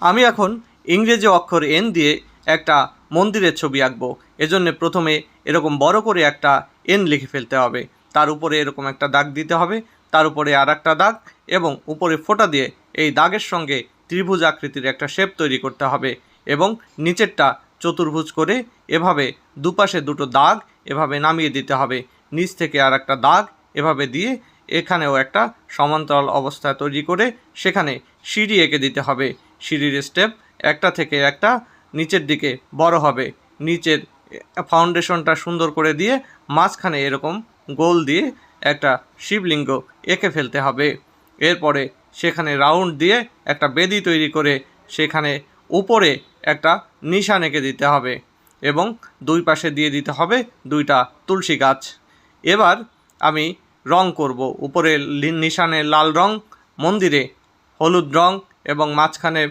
আমি এখন ইংরেজি অক্ষর এন দিয়ে একটা মন্দিরের ছবি আঁকবো। এজন্য প্রথমে এরকম বড় করে একটা এন লিখে ফেলতে হবে। তার উপরে এরকম একটা দাগ দিতে হবে। তার উপরে আর একটা দাগ এবং উপরে ফোঁটা দিয়ে এই দাগের সঙ্গে ত্রিভুজ আকৃতির একটা শেপ তৈরি করতে হবে এবং নিচেরটা চতুর্ভুজ করে এভাবে দুপাশে দুটো দাগ এভাবে নামিয়ে দিতে হবে। নিচ থেকে আর একটা দাগ এভাবে দিয়ে এখানেও একটা সমান্তরাল অবস্থা তৈরি করে সেখানে সিঁড়ি এঁকে দিতে হবে। সিঁড়ির স্টেপ একটা থেকে একটা নিচের দিকে বড় হবে। নিচের ফাউন্ডেশনটা সুন্দর করে দিয়ে মাঝখানে এরকম গোল দিয়ে একটা শিবলিঙ্গ এঁকে ফেলতে হবে। এরপরে সেখানে রাউন্ড দিয়ে একটা বেদি তৈরি করে সেখানে উপরে একটা নিশান এঁকে দিতে হবে এবং দুই পাশে দিয়ে দিতে হবে দুইটা তুলসী গাছ। এবার আমি রং করব। উপরে নিশানে লাল রং, মন্দিরে হলুদ রং এবং মাঝখানে